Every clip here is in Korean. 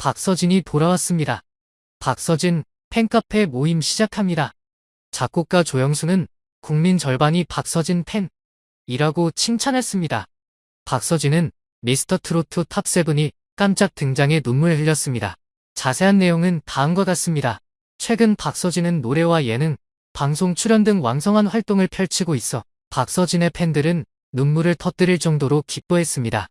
박서진이 돌아왔습니다. 박서진 팬카페 모임 시작합니다. 작곡가 조영수는 국민 절반이 박서진 팬이라고 칭찬했습니다. 박서진은 미스터 트로트 탑7이 깜짝 등장해 눈물 흘렸습니다. 자세한 내용은 다음과 같습니다. 최근 박서진은 노래와 예능, 방송 출연 등 왕성한 활동을 펼치고 있어 박서진의 팬들은 눈물을 터뜨릴 정도로 기뻐했습니다.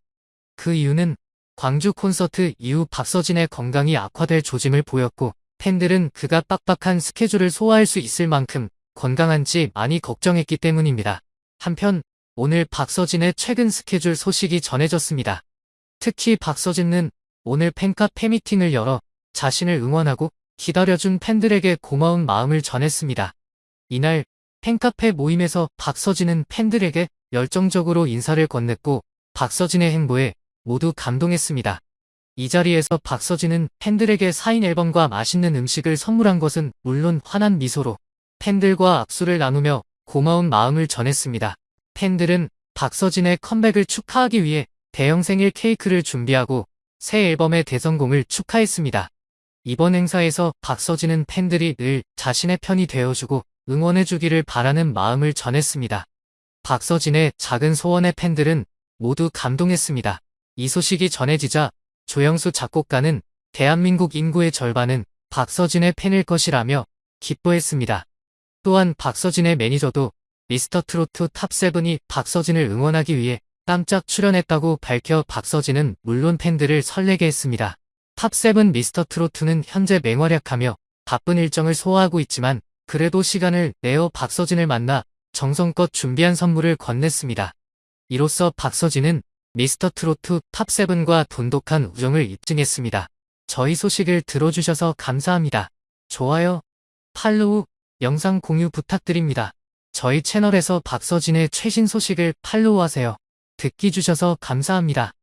그 이유는 광주 콘서트 이후 박서진의 건강이 악화될 조짐을 보였고 팬들은 그가 빡빡한 스케줄을 소화할 수 있을 만큼 건강한지 많이 걱정했기 때문입니다. 한편 오늘 박서진의 최근 스케줄 소식이 전해졌습니다. 특히 박서진은 오늘 팬카 팬미팅을 열어 자신을 응원하고 기다려준 팬들에게 고마운 마음을 전했습니다. 이날 팬카페 모임에서 박서진은 팬들에게 열정적으로 인사를 건넸고 박서진의 행보에 모두 감동했습니다. 이 자리에서 박서진은 팬들에게 사인 앨범과 맛있는 음식을 선물한 것은 물론 환한 미소로 팬들과 악수를 나누며 고마운 마음을 전했습니다. 팬들은 박서진의 컴백을 축하하기 위해 대형 생일 케이크를 준비하고 새 앨범의 대성공을 축하했습니다. 이번 행사에서 박서진은 팬들이 늘 자신의 편이 되어주고 응원해주기를 바라는 마음을 전했습니다. 박서진의 작은 소원의 팬들은 모두 감동했습니다. 이 소식이 전해지자 조영수 작곡가는 대한민국 인구의 절반은 박서진의 팬일 것이라며 기뻐했습니다. 또한 박서진의 매니저도 미스터 트로트 탑7이 박서진을 응원하기 위해 깜짝 출연했다고 밝혀 박서진은 물론 팬들을 설레게 했습니다. 탑7 미스터 트로트는 현재 맹활약하며 바쁜 일정을 소화하고 있지만 그래도 시간을 내어 박서진을 만나 정성껏 준비한 선물을 건넸습니다. 이로써 박서진은 미스터 트로트 탑7과 돈독한 우정을 입증했습니다. 저희 소식을 들어주셔서 감사합니다. 좋아요, 팔로우, 영상 공유 부탁드립니다. 저희 채널에서 박서진의 최신 소식을 팔로우하세요. 듣기 주셔서 감사합니다.